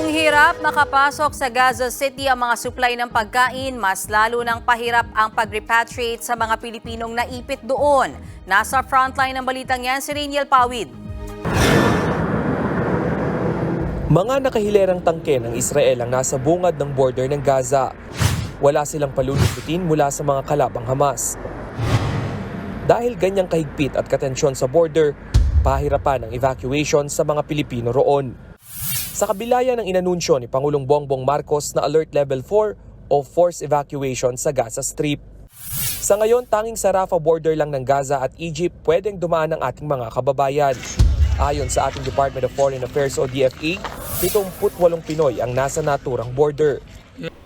Kung hirap makapasok sa Gaza City ang mga supply ng pagkain, mas lalo nang pahirap ang pag-repatriate sa mga Pilipinong naipit doon. Nasa frontline ng balitang yan si Rainiel Pawid. Mga nakahilerang tangke ng Israel ang nasa bungad ng border ng Gaza. Wala silang palulututin mula sa mga kalabang Hamas. Dahil ganyang kahigpit at katensyon sa border, pahirapan ang evacuation sa mga Pilipino roon. Sa kabilaya ng inanunsyo ni Pangulong Bongbong Marcos na Alert Level 4 o forced evacuation sa Gaza Strip. Sa ngayon, tanging sa Rafah border lang ng Gaza at Egypt pwedeng dumaan ang ating mga kababayan. Ayon sa ating Department of Foreign Affairs o DFA, 78 Pinoy ang nasa naturang border.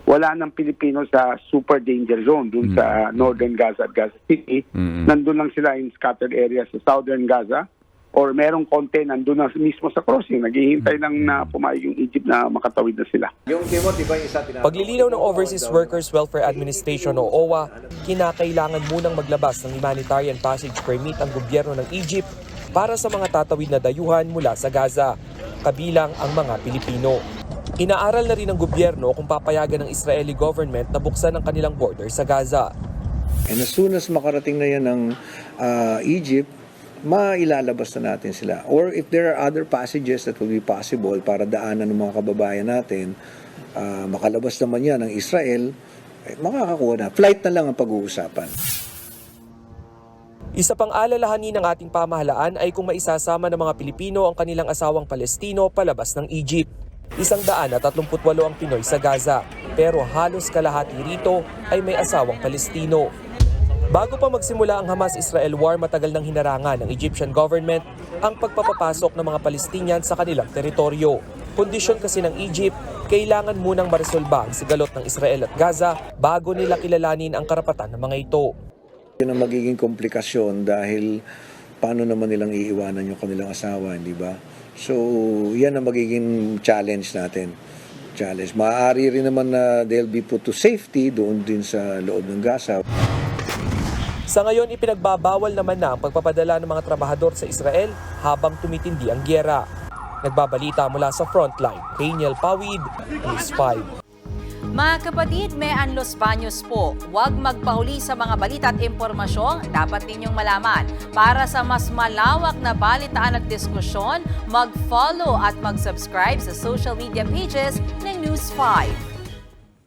wala ng Pilipino sa super danger zone dun sa northern Gaza at Gaza City. Nandun lang sila in scattered areas sa southern Gaza or merong konti nandun na mismo sa crossing. Naghihintay lang na pumayag yung Egypt na makatawid na sila. Yung Timot, di ba yung isa tinatawag? Paglilinaw ng Overseas Workers Welfare Administration o OWA, kinakailangan munang maglabas ng humanitarian passage permit ang gobyerno ng Egypt para sa mga tatawid na dayuhan mula sa Gaza, kabilang ang mga Pilipino. Inaaral na rin ng gobyerno kung papayagan ng Israeli government na buksan ang kanilang border sa Gaza. And as soon as makarating na yan ng ah, Egypt, mailalabas na natin sila. Or if there are other passages that will be possible para daanan ng mga kababayan natin, ah, makalabas naman yan ng Israel, eh, makakakuha na. Flight na lang ang pag-uusapan. Isa pang alalahanin ng ating pamahalaan ay kung maisasama ng mga Pilipino ang kanilang asawang Palestino palabas ng Egypt. Isang daan at 38 ang Pinoy sa Gaza, pero halos kalahati rito ay may asawang Palestino. Bago pa magsimula ang Hamas-Israel war, matagal nang hinarangan ng Egyptian government ang pagpapapasok ng mga Palestinian sa kanilang teritoryo. Kondisyon kasi ng Egypt, kailangan munang maresolba ang sigalot ng Israel at Gaza bago nila kilalanin ang karapatan ng mga ito. Yun ang magiging komplikasyon dahil paano naman nilang iiwanan yung kanilang asawa, di ba? So, yan ang magiging challenge natin. Challenge. Maaari rin naman na they'll be put to safety doon din sa loob ng Gaza. Sa ngayon, ipinagbabawal naman na ang pagpapadala ng mga trabahador sa Israel habang tumitindi ang gyera. Nagbabalita mula sa frontline, Daniel Pawid, News 5. Mga kapatid, may Anlos Baños po. Huwag magpahuli sa mga balita at impormasyong dapat ninyong malaman. Para sa mas malawak na balitaan at diskusyon, mag-follow at mag-subscribe sa social media pages ng News 5.